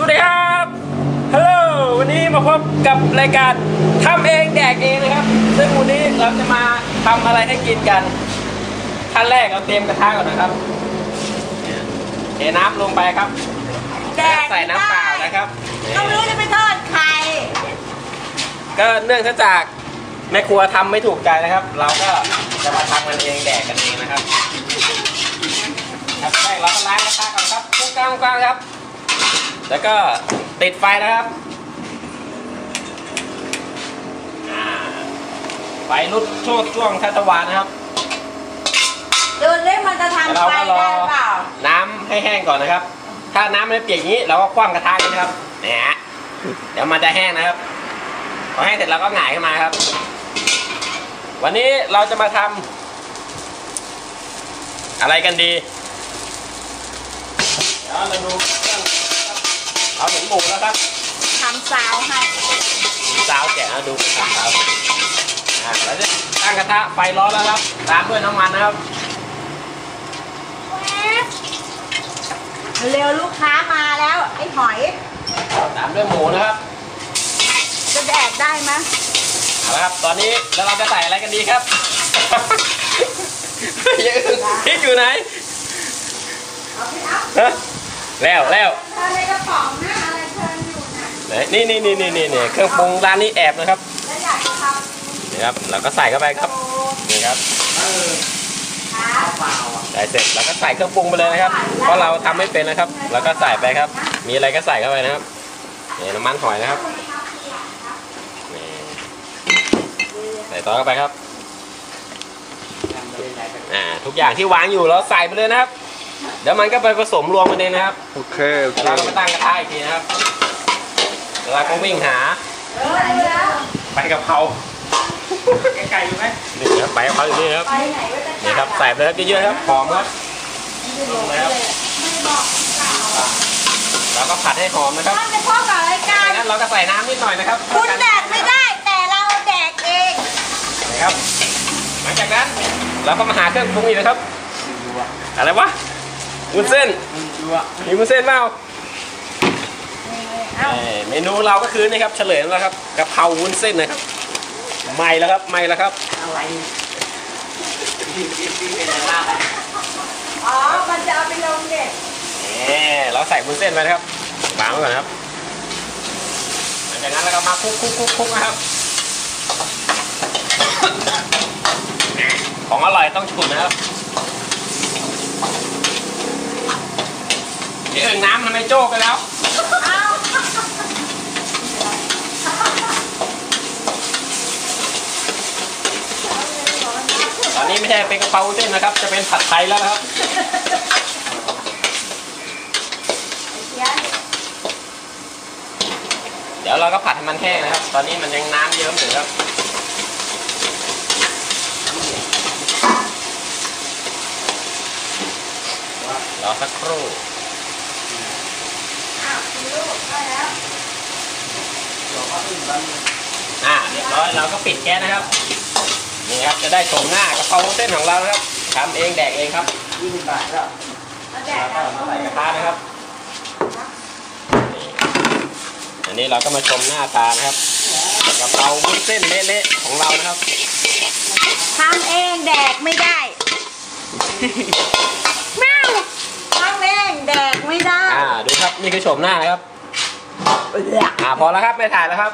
สวัสดีครับฮัลโหลวันนี้มาพบกับรายการทำเองแดกเองนะครับ ซึ่งวันนี้เราจะมาทำอะไรให้กินกันขั้นแรกเราเตรียมกระทะก่อนนะครับเทน้ำลงไปครับแดกใส่น้ำเปล่านะครับก็ไม่รู้จะไปทอดใคร ก็เนื่องจากแม่ครัวทำไม่ถูกใจนะครับ เราก็จะมาทำกันเองแดกกันเองนะครับครับแรกเราก็ล้างกระทะก่อนครับกลางกลางๆครับ แล้วก็ติดไฟนะครับอ่าไฟลุกช่วงช่วงทัตวานนะครับดูเล่มันจะทำเราไฟก็รอได้เปล่า น้ำให้แห้งก่อนนะครับ ถ้าน้ำไม่เปียกอย่างนี้เราก็คว่ำกระทะนี้นะครับเนี่ยเดี๋ยวมันจะแห้งนะครับพอแห้งเสร็จเราก็หงายขึ้นมาครับ วันนี้เราจะมาทำอะไรกันดีเดี๋ยวเราดู เครื่องเราเห็นหมูแล้วครับทำซาวให้สาวแกะนะดูสาวอ่าแล้วจะตั้งกระทะไฟร้อนแล้วครับ ตามด้วยน้ำมันนะครับ เร็วลูกค้ามาแล้ว ไอ้หอย ตามด้วยหมูนะครับ จะแดกได้ไหมเอาละครับ ตอนนี้แล้วเราจะใส่อะไรกันดีครับยังพริกอยู่ไหนเอาไปเอาฮะแล้วแล้ว อะไรกระป๋องนะอะไรเชิญอยู่นะไหนนี่นี่นี่นี่นี่นี่เครื่องปรุงร้านนี้แอบนะครับแล้วอยากจะทนี่ครับเราก็ใส่เข้าไปำครับโอ้นี่ครับครับใส่เสร็จเราก็ใส่เครื่องปรุงไปเลยนะครับ เพราะเราทำไม่เป็นนะครับเราก็ใส่ไปครับ มีอะไรก็ใส่เข้าไปนะครับนี่น้ำมันหอยนะครับนี่ใส่ต่อเข้าไปครับ อ่าทุกอย่างที่วางอยู่เราใส่ไปเลยนะครับ เดี๋ยวมันก็ไปผสมรวมกันเองนะครับโอเคโอเคเราก็มาตั้งกระทะอีกทีนะครับแล้วเราก็วิ่งหาเออแล้วใบกะเพราไก่อยู่ไหมนี่ครับใบกะเพราอยู่นี่ครับไปไหนก็จะนี่ครับใส่ไปเลยครับเยอะๆครับหอมครับลงเลยครับเราก็ผัดให้หอมนะครับท่านจะพ่อกับรายการจากนั้นเราก็ใส่น้ำนิดหน่อยนะครับ คุณแดกไม่ได้แต่เราแดกเองนะครับ หลังจากนั้นเราก็มาหาเครื่องปรุงอีกนะครับ อะไรวะ วุ้นเส้นมีวุ้นเส้นเปล่าเอ้าเอ่อเมนูเราก็คือนี่ครับเฉลยแล้วครับกะเพราวุ้นเส้นนะครับใหม่แล้วครับใหม่แล้วครับอ๋อ มันจะเอาไปลงเด็กนี่เราใส่วุ้นเส้นไปนะครับวางไว้ก่อนนะครับหลังจากนั้นเราก็มาคลุกคลุกคลุกคลุกนะครับ ของอร่อยต้องฉุนนะครับ เดี๋ยวเอิงน้ำทำไมโจ้กันแล้วตอนนี้ไม่ใช่เป็นกระเพราเส้นนะครับ จะเป็นผัดไทยแล้วครับเดี๋ยวเดี๋ยวเราก็ผัดให้มันแห้งนะครับ ตอนนี้มันยังน้ำเยิ้มอยู่ครับรอสักครู่ อ้าวคุณลูกได้แล้วอ่าเรียบร้อยเราก็ปิดแก๊สนะครับ นี่ครับจะได้ชมหน้ากะเพราเส้นของเรานะครับทำเองแดกเองครับแล้วแดแล้กวก็แล้วใส่กระทะนะครับนี่อันนี้เราก็มาชมหน้าตานะครับกะเพราวุ้นเส้นเละๆของเรานะครับทำเองแดกไม่ได้ แมวทำเองแดกไม่ได้ อ่าดูครับ นี่คือชมหน้านะครับอ่าพอแล้วครับไม่ถ่ายแล้วครับ